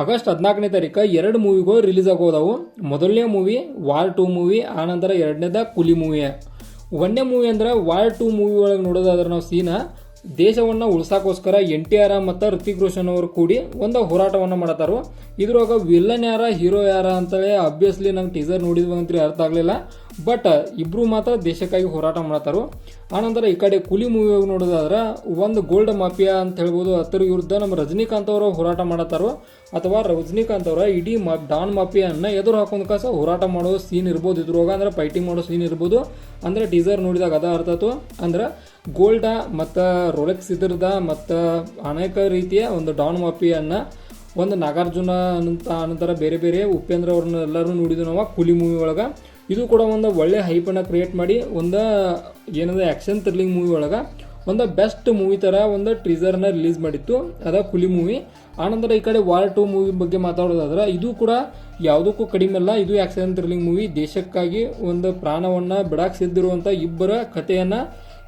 August ಹದಿನಾಲ್ಕನೇ ತಾರೀಕು ಎರಡು ಮೂವಿಗಳು ರಿಲೀಸ್ ಆಗೋದವು. ಮೊದಲನೇ ಮೂವಿ ವಾರ್ ಟೂ ಮೂವಿ, ಆನಂತರ ಎರಡನೇದ ಕುಲಿ ಮೂವಿ. ಒಂದನೇ ಮೂವಿ ಅಂದ್ರೆ ವಾರ್ ಟೂ ಮೂವಿ ಒಳಗೆ ನೋಡೋದಾದ್ರೆ ನಾವು ಸೀನ ದೇಶವನ್ನು ಉಳಿಸೋಕ್ಕೋಸ್ಕರ ಎನ್ ಟಿ ಆರ್ ಮತ್ತು ಋತಿಕ್ ರೋಷನ್ ಅವರು ಕೂಡಿ ಒಂದು ಹೋರಾಟವನ್ನು ಮಾಡತ್ತಾರು ಇದ್ರೊಳಗೆ ವಿಲ್ಲನ್ ಯಾರ ಹೀರೋ ಯಾರ ಅಂತೇಳಿ ಅಬ್ವಿಯಸ್ಲಿ ನಂಗೆ ಟೀಸರ್ ನೋಡಿದ್ವಿ ಅಂತ ಅರ್ಥ ಆಗಲಿಲ್ಲ. ಬಟ್ ಇಬ್ರು ಮಾತ್ರ ದೇಶಕ್ಕಾಗಿ ಹೋರಾಟ ಮಾಡತ್ತಾರು ಆನಂತರ ಈ ಕಡೆ ಕೂಲಿ ಮೂವಿ ನೋಡೋದಾದ್ರೆ, ಒಂದು ಗೋಲ್ಡ್ ಮಾಫಿಯಾ ಅಂತ ಹೇಳ್ಬೋದು ಅದರ ವಿರುದ್ಧ ನಮ್ಮ ರಜನಿಕಾಂತ್ ಅವರು ಹೋರಾಟ ಮಾಡತ್ತಾರೋ, ಅಥವಾ ರಜನಿಕಾಂತ್ ಅವರ ಇಡೀ ಮಾ ಡಾನ್ ಮಾಫಿಯಾನ ಎದುರು ಹಾಕೊಂಡ್ ಕಾಸ ಹೋರಾಟ ಮಾಡೋ ಸೀನ್ ಇರ್ಬೋದು ಇದ್ರೋಗ ಅಂದ್ರೆ ಫೈಟಿಂಗ್ ಮಾಡೋ ಸೀನ್ ಇರ್ಬೋದು. ಅಂದ್ರೆ ಟೀಸರ್ ನೋಡಿದಾಗ ಅದ ಅರ್ಥ ಆಯ್ತು. ಅಂದ್ರೆ ಗೋಲ್ಡ ಮತ್ತು ರೋಲೆಕ್ಸ್ ಇದ್ರದ ಮತ್ತು ಅನೇಕ ರೀತಿಯ ಒಂದು ಡಾನ್ ಮಾಫಿಯನ್ನ ಒಂದು ನಾಗಾರ್ಜುನ ಅನಂತ ಅನಂತರ ಬೇರೆ ಬೇರೆ ಉಪೇಂದ್ರ ಅವ್ರನ್ನ ಎಲ್ಲರೂ ನೋಡಿದ್ವಿ ನಾವು ಕೂಲಿ ಮೂವಿ ಒಳಗೆ. ಇದು ಕೂಡ ಒಂದು ಒಳ್ಳೆ ಹೈಪನ್ನು ಕ್ರಿಯೇಟ್ ಮಾಡಿ ಒಂದು ಏನಂದ್ರೆ ಆ್ಯಕ್ಷನ್ ಥ್ರಿಲ್ಲಿಂಗ್ ಮೂವಿ ಒಳಗೆ ಒಂದು ಬೆಸ್ಟ್ ಮೂವಿ ಥರ ಒಂದು ಟ್ರೀಸರ್ನ ರಿಲೀಸ್ ಮಾಡಿತ್ತು. ಅದ ಕುಲಿ ಮೂವಿ ಆನಂತರ ಈ ಕಡೆ ವಾರ್ ಟು ಮೂವಿ ಬಗ್ಗೆ ಮಾತಾಡೋದಾದ್ರೆ ಇದು ಕೂಡ ಯಾವುದಕ್ಕೂ ಕಡಿಮೆ ಅಲ್ಲ, ಇದು ಆ್ಯಕ್ಷನ್ ಥ್ರಿಲ್ಲಿಂಗ್ ಮೂವಿ ದೇಶಕ್ಕಾಗಿ ಒಂದು ಪ್ರಾಣವನ್ನು ಬಿಡಾಕ್ ಸಿದ್ದಿರುವಂಥ ಇಬ್ಬರ ಕಥೆಯನ್ನು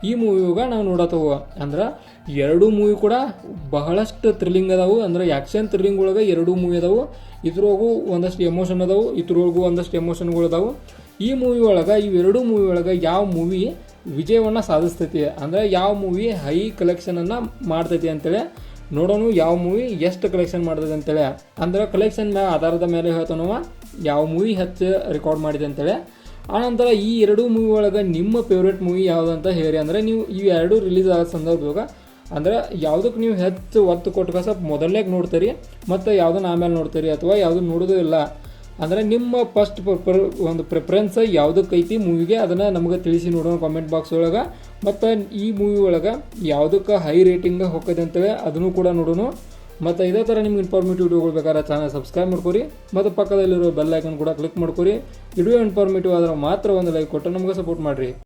ಈ ಮೂವಿಯಾಗ ನಾವು ನೋಡತ್ತವ ಅಂದ್ರೆ ಎರಡು ಮೂವಿ ಕೂಡ ಬಹಳಷ್ಟು ಥ್ರಿಲ್ಲಿಂಗ್ ಅದಾವು. ಅಂದ್ರೆ ಆ್ಯಕ್ಷನ್ ಥ್ರಿಲ್ಲಿಂಗ್ ಒಳಗೆ ಎರಡು ಮೂವಿ ಅದಾವು. ಇದ್ರೊಳಗೂ ಒಂದಷ್ಟು ಎಮೋಷನ್ ಅದಾವು, ಇದ್ರೊಳಗೂ ಒಂದಷ್ಟು ಎಮೋಷನ್ಗಳು ಅದಾವು. ಈ ಮೂವಿ ಒಳಗೆ ಇವೆರಡು ಮೂವಿ ಒಳಗೆ ಯಾವ ಮೂವಿ ವಿಜಯವನ್ನು ಸಾಧಿಸ್ತೈತಿ? ಅಂದ್ರೆ ಯಾವ ಮೂವಿ ಹೈ ಕಲೆಕ್ಷನನ್ನು ಮಾಡ್ತೈತಿ ಅಂತೇಳಿ ನೋಡೋಣ ಯಾವ ಮೂವಿ ಎಷ್ಟು ಕಲೆಕ್ಷನ್ ಮಾಡ್ತೈತಿ ಅಂತೇಳಿ. ಅಂದ್ರೆ ಕಲೆಕ್ಷನ್ ಮೇಲೆ ಆಧಾರದ ಮೇಲೆ ಹೇಳ್ತಾನವ ಯಾವ ಮೂವಿ ಹೆಚ್ಚು ರೆಕಾರ್ಡ್ ಮಾಡಿದೆ ಅಂತೇಳಿ. ಆನಂತರ ಈ ಎರಡು ಮೂವಿ ಒಳಗೆ ನಿಮ್ಮ ಫೇವ್ರೇಟ್ ಮೂವಿ ಯಾವುದು ಅಂತ ಹೇಳಿ, ಅಂದರೆ ನೀವು ಈ ಎರಡು ರಿಲೀಸ್ ಆಗೋ ಸಂದರ್ಭದಾಗ, ಅಂದ್ರೆ ಯಾವುದಕ್ಕೆ ನೀವು ಹೆಚ್ಚು ಒತ್ತು ಕೊಟ್ಟು ಸ್ವಲ್ಪ ಮೊದಲನೇಗೆ ನೋಡ್ತೀರಿ, ಮತ್ತು ಯಾವುದನ್ನ ಆಮೇಲೆ ನೋಡ್ತೀರಿ ಅಥವಾ ಯಾವುದು ನೋಡೋದು ಇಲ್ಲ. ಅಂದರೆ ನಿಮ್ಮ ಫಸ್ಟ್ ಒಂದು ಪ್ರಿಫರೆನ್ಸ್ ಯಾವುದಕ್ಕೆ ಐತಿ ಮೂವಿಗೆ ಅದನ್ನು ನಮಗೆ ತಿಳಿಸಿ ನೋಡೋಣ ಕಾಮೆಂಟ್ ಬಾಕ್ಸ್ ಒಳಗೆ. ಮತ್ತು ಈ ಮೂವಿ ಒಳಗೆ ಯಾವುದಕ್ಕೆ ಹೈ ರೇಟಿಂಗ್ ಹೋಗ್ತದೆ ಅಂತೇಳಿ ಅದನ್ನು ಕೂಡ ನೋಡೋಣ. ಮತ್ತು ಇದೇ ಥರ ನಿಮ್ಗೆ ಇನ್ಫಾರ್ಮೇಟಿವ್ ವಿಡಿಯೋಗಳು ಬೇಕಾದ್ರೆ ಚಾನಲ್ ಸಬ್ಸ್ಕ್ರೈಬ್ ಮಾಡ್ಕೊರಿ. ಮತ್ತು ಪಕ್ಕದಲ್ಲಿರೋ ಬೆಲ್ ಐಕನ್ ಕೂಡ ಕ್ಲಿಕ್ ಮಾಡ್ಕೊರಿ. ವಿಡಿಯೋ ಇನ್ಫಾರ್ಮೇಟಿವ್ ಆದರೆ ಮಾತ್ರ ಒಂದು ಲೈಕ್ ಕೊಟ್ಟು ನಮಗೆ ಸಪೋರ್ಟ್ ಮಾಡಿರಿ.